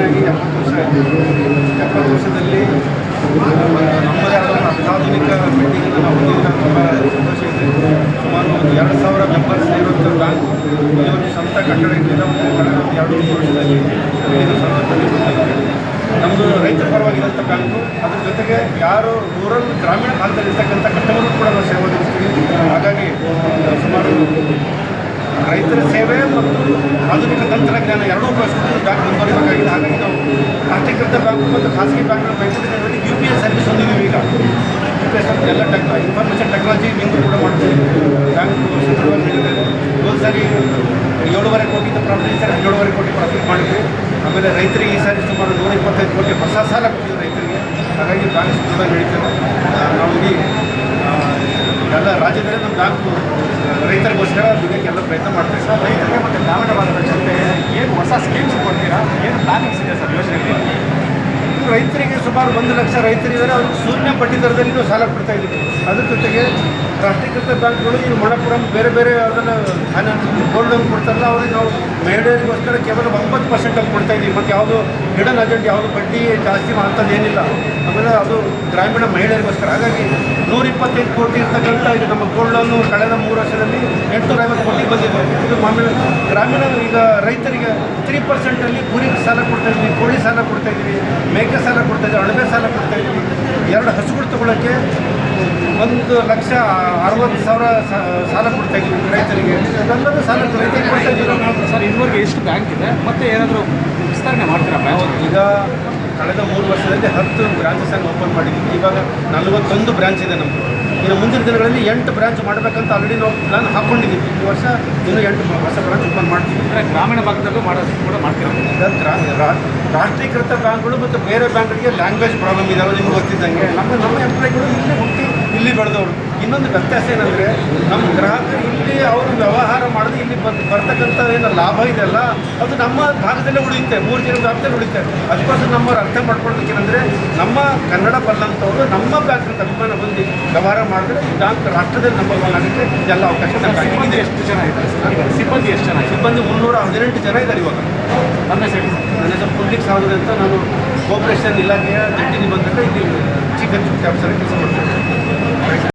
ಆಗಿ ಎಪ್ಪತ್ತು ವರ್ಷ ಎಪ್ಪತ್ತು ವರ್ಷದಲ್ಲಿ ನಮ್ಮದೇ ಆದ ಅತ್ಯಾಧುನಿಕ ಮೀಟಿಂಗ್ ನಾವು ಹೊಂದಿದ್ದ ತುಂಬ ಸಂತೋಷ ಇದೆ ಸುಮಾರು ಒಂದು ಎರಡು ಸಾವಿರ ಮೆಂಬರ್ಸ್ ಇರುವಂಥ ಬ್ಯಾಂಕ್ ಈ ಒಂದು ಸ್ವಂತ ಕಟ್ಟಡ ಇಟ್ಟಿದ್ದ ಒಂದು ಎರಡು ಮೂರು ವರ್ಷದಲ್ಲಿ ಇದು. ನಮ್ಮದು ರೈತ ಪರವಾಗಿರೋಂಥ ಬ್ಯಾಂಕು, ಅದ್ರ ಜೊತೆಗೆ ಯಾರು ರೂರಲ್ ಗ್ರಾಮೀಣ ಭಾಗದಲ್ಲಿ ಇರ್ತಕ್ಕಂಥ ಕಟ್ಟಡವನ್ನು ಕೂಡ ನಾವು ಸೇವೆ ಹಾಗಾಗಿ ಸುಮಾರು ರೈತರ ಸೇವೆ ಆಧುನಿಕ ತಂತ್ರಜ್ಞಾನ ಎರಡೂ ಬಳಸ್ಕೊಂಡು ಬ್ಯಾಂಕ್ ಮುಂದುವರಿಬೇಕಾಗಿದೆ ಹಾಗಾಗಿ ನಾವು ರಾಷ್ಟ್ರೀಕೃತ ಬ್ಯಾಂಕ್ ಮತ್ತು ಖಾಸಗಿ ಬ್ಯಾಂಕ್ಗಳ ಬೆಂಗಳೂರಿನಲ್ಲಿ ಯು ಪಿ ಎಸ್ ಸರ್ವಿಸ್ ಹೊಂದಿದ್ದೀವಿ ಈಗ. ಯು ಪಿ ಎಸ್ ಎಲ್ಲ ಟೆಕ್ ಇನ್ಫಾರ್ಮೇಷನ್ ಟೆಕ್ನಾಲಜಿ ವಿಂಗ್ ಕೂಡ ಮಾಡ್ತೀವಿ. ಬ್ಯಾಂಕ್ ಸಚಿವರು ಇದೆ ಒಂದು ಸಾರಿ ಏಳುವರೆ ಕೋಟಿಯಿಂದ ಪ್ರಾಫಿಟ್ ಈ ಸಾರಿ ಹನ್ನೆರಡುವರೆ ಕೋಟಿ ಪ್ರಾಫಿಟ್ ಮಾಡಿದ್ವಿ. ಆಮೇಲೆ ರೈತರಿಗೆ ಈ ಸಾರಿ ಸುಮಾರು ನೂರ ಇಪ್ಪತ್ತೈದು ಕೋಟಿ ಹೊಸ ಸಾಲ ಕೊಟ್ಟಿದ್ದೀವಿ ರೈತರಿಗೆ. ಹಾಗಾಗಿ ಬ್ಯಾಂಕ್ ಕೂಡ ನಡೀತೇವೆ ನಾವು ಆ, ಎಲ್ಲ ರಾಜ್ಯದಲ್ಲಿ ನಮ್ಮ ನಾಲ್ಕು ರೈತರಿಗೋಸ್ಕರ ದುಡಿಯೋಕ್ಕೆ ಎಲ್ಲ ಪ್ರಯತ್ನ ಮಾಡ್ತೀವಿ ಸರ್ ರೈತರಿಗೆ ಮತ್ತು ಗ್ರಾಮೀಣ ಭಾಗದ ಜನತೆಗೆ ಏನು ಹೊಸ ಸ್ಕೀಮ್ಸ್ ಕೊಡ್ತೀರಾ? ಏನು ಪ್ಲಾನಿಂಗ್ಸ್ ಇದೆ ಸರ್ ಯೋಜನೆಗಳು ರೈತರಿಗೆ ಸುಮಾರು ಒಂದು ಲಕ್ಷ ರೈತರಿದ್ದಾರೆ. ಅವ್ರಿಗೆ ಶೂನ್ಯ ಬಡ್ಡಿ ದರದಲ್ಲಿ ನಾವು ಸಾಲ ಕೊಡ್ತಾ ಇದ್ದೀವಿ. ಅದ್ರ ಜೊತೆಗೆ ರಾಷ್ಟ್ರೀಕೃತ ಬ್ಯಾಂಕ್ಗಳು ಈ ಮಣಪುರಂ ಬೇರೆ ಬೇರೆ ಅದನ್ನು ಫೈನಾನ್ಸ್ ಗೋಲ್ಡ್ ಲೋನ್ ಕೊಡ್ತಾರಲ್ಲ, ಅವ್ರಿಗೆ ನಾವು ಮಹಿಳೆಯರಿಗೋಸ್ಕರ ಕೇವಲ ಒಂಬತ್ತು ಪರ್ಸೆಂಟಲ್ಲಿ ಕೊಡ್ತಾ ಇದ್ದೀವಿ ಮತ್ತು ಯಾವುದು ಹಿಡನ್ ಅಜೆಂಟ್ ಯಾವುದು ಬಡ್ಡಿ ಜಾಸ್ತಿ ಅಂಥದ್ದೇನಿಲ್ಲ ಆಮೇಲೆ ಅದು ಗ್ರಾಮೀಣ ಮಹಿಳೆಯರಿಗೋಸ್ಕರ. ಹಾಗಾಗಿ ನೂರ ಇಪ್ಪತ್ತೈದು ಕೋಟಿ ಇರ್ತಕ್ಕಂಥ ಇದು ನಮ್ಮ ಗೋಲ್ಡ್ ಲೋನು ಕಳೆದ ಮೂರು ವರ್ಷದಲ್ಲಿ ಎಂಟುನೂರ ಐವತ್ತು ಕೋಟಿ ಬಂದಿದೆ. ಇದು ಆಮೇಲೆ ಗ್ರಾಮೀಣ ಈಗ ರೈತರಿಗೆ ತ್ರೀ ಪರ್ಸೆಂಟಲ್ಲಿ ಕುರಿ ಸಾಲ ಕೊಡ್ತಾ ಇದ್ವಿ, ಕೋಳಿ ಸಾಲ ಕೊಡ್ತಾ ಇದ್ವಿ, ಮೇಕೆ ಸಾಲ ಕೊಡ್ತಾ ಇದ್ವಿ, ಅಣಬೆ ಸಾಲ ಕೊಡ್ತಾ ಇದ್ವಿ. ಎರಡು ಹಸುಗಳು ತಗೊಳ್ಳೋಕ್ಕೆ ಒಂದು ಲಕ್ಷ ಅರವತ್ತು ಸಾವಿರ ಸಾಲ ಕೊಡ್ತಾ ಇದ್ದೀವಿ ರೈತರಿಗೆ. ಅದಲ್ಲದೆ ಸಾಲ ರೈತರಿಗೆ ಕೊಡ್ತಾ ಇದ್ದೀವಿ. ಸರ್ ಇದುವರೆಗೆ ಎಷ್ಟು ಬ್ಯಾಂಕ್ ಇದೆ? ಮತ್ತೆ ಏನಾದರೂ ವಿಸ್ತರಣೆ ಮಾಡ್ತೀರಾ ಬ್ಯಾಂಕ್? ಈಗ ಕಳೆದ ಮೂರು ವರ್ಷದಲ್ಲಿ ಹತ್ತು ಬ್ರಾಂಚಸನ್ನು ಓಪನ್ ಮಾಡಿದ್ದೀವಿ. ಇವಾಗ ನಲವತ್ತೊಂದು ಬ್ರಾಂಚ್ ಇದೆ ನಮ್ಮದು ಇನ್ನು ಮುಂದಿನ ದಿನಗಳಲ್ಲಿ ಎಂಟು ಬ್ರಾಂಚ್ ಮಾಡಬೇಕಂತ ಆಲ್ರೆಡಿ ನಾವು ಪ್ಲಾನ್ ಹಾಕ್ಕೊಂಡಿದ್ದೀವಿ ಈ ವರ್ಷ ಇನ್ನೂ ಎಂಟು ಹೊಸ ಬ್ರಾಂಚ್ ಓಪನ್ ಮಾಡ್ತೀವಿ. ಅಂದರೆ ಗ್ರಾಮೀಣ ಭಾಗದಲ್ಲೂ ಮಾಡೋದು ಕೂಡ ಗ್ರಾ- ರಾಷ್ಟ್ರೀಕೃತ ಬ್ಯಾಂಕ್ಗಳು ಮತ್ತು ಬೇರೆ ಬ್ಯಾಂಕ್ಗಳಿಗೆ ಲ್ಯಾಂಗ್ವೇಜ್ ಪ್ರಾಬ್ಲಮ್ ಇದಾವೆ ನಿಮ್ಗೆ ಗೊತ್ತಿದ್ದಂಗೆ. ನಮ್ಮ ನಮ್ಮ ಎಂಪ್ಲಾಯ್ಗಳು ಇಲ್ಲೇ ಹುಟ್ಟಿ ಇಲ್ಲಿ ಬೆಳೆದವರು. ಇನ್ನೊಂದು ವ್ಯತ್ಯಾಸ ಏನಂದರೆ ನಮ್ಮ ಗ್ರಾಹಕರು ಇಲ್ಲಿ ಅವರು ವ್ಯವಹಾರ ಮಾಡೋದು ಇಲ್ಲಿ ಬಂದು ಬರ್ತಕ್ಕಂಥ ಏನು ಲಾಭ ಇದೆಯಲ್ಲ ಅದು ನಮ್ಮ ಭಾಗದಲ್ಲೇ ಉಳಿಯುತ್ತೆ ಮೂರು ಜನ ವ್ಯಾಪ್ತಿಯಲ್ಲಿ ಉಳಿಯುತ್ತೆ. ಅದಕ್ಕೋಸ್ಕರ ನಮ್ಮವ್ರು ಅರ್ಥ ಮಾಡ್ಕೊಳ್ಬೇಕೇನೆಂದರೆ ನಮ್ಮ ಕನ್ನಡ ಬಲ್ಲಂಥವ್ರು ನಮ್ಮ ಬ್ಯಾಂಕ್ ಅಭಿಮಾನ ಬಂದು ವ್ಯವಹಾರ ಮಾಡಿದ್ರೆ ಬ್ಯಾಂಕ್ ರಾಷ್ಟ್ರದಲ್ಲಿ ನಂಬರ್ ಒನ್ ಆಗುತ್ತೆ ಎಲ್ಲ ಅವಕಾಶ ಸಿಬ್ಬಂದಿ ಎಷ್ಟು ಜನ ಇದ್ದಾರೆ ಸಿಬ್ಬಂದಿ ಎಷ್ಟು ಜನ ಸಿಬ್ಬಂದಿ ಮುನ್ನೂರ ಹದಿನೆಂಟು ಜನ ಇದ್ದಾರೆ ಇವಾಗ. ನನ್ನ ಹೆಸರು ನನ್ನ ಹೆಸರು ಸಾವರಿ ಅಂತ ನಾನು ಕೋಪರೇಷನ್ ಇಲಾಖೆಯ ಜಂಟಿ ನಿಬಂಧಕ ಇಲ್ಲಿ ಚಿಕ್ಕ ಚಿಕ್ಕ ಆಫೀಸರ್ ಕೆಲಸ ಮಾಡ್ತೇನೆ